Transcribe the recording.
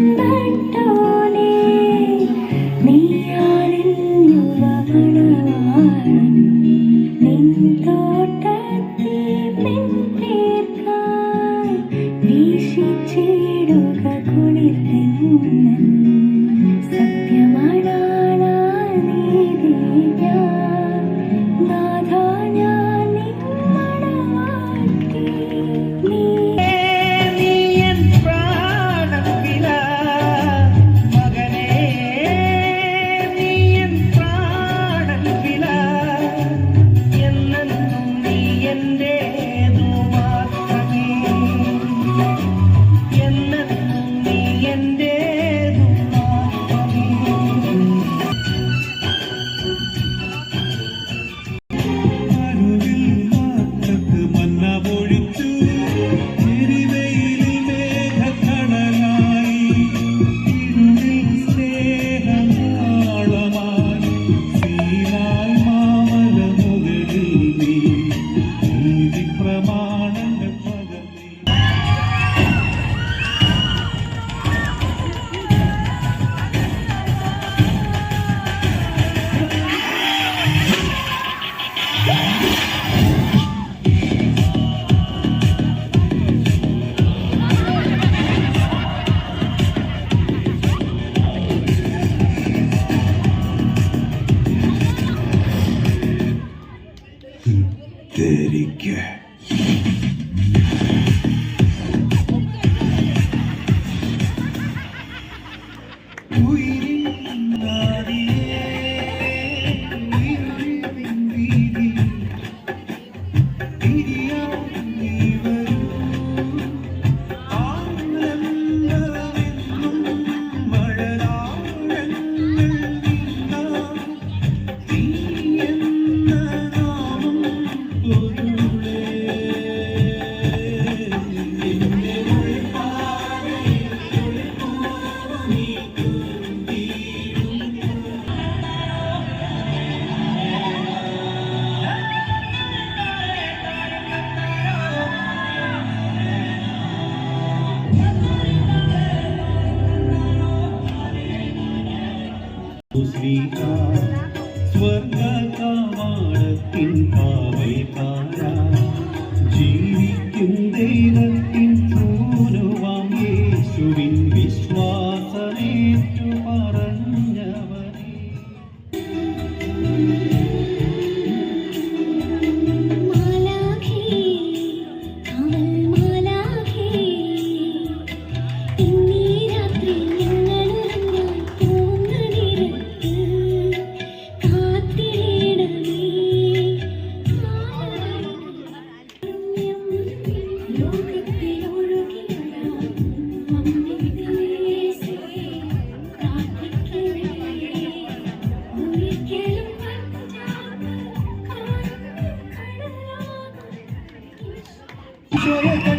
night സുഖമാണെന്ന് Derike. ശ്രീകാ സ്വർഗ കാവാടത്തിൻ പാവൈ കാ 雪人。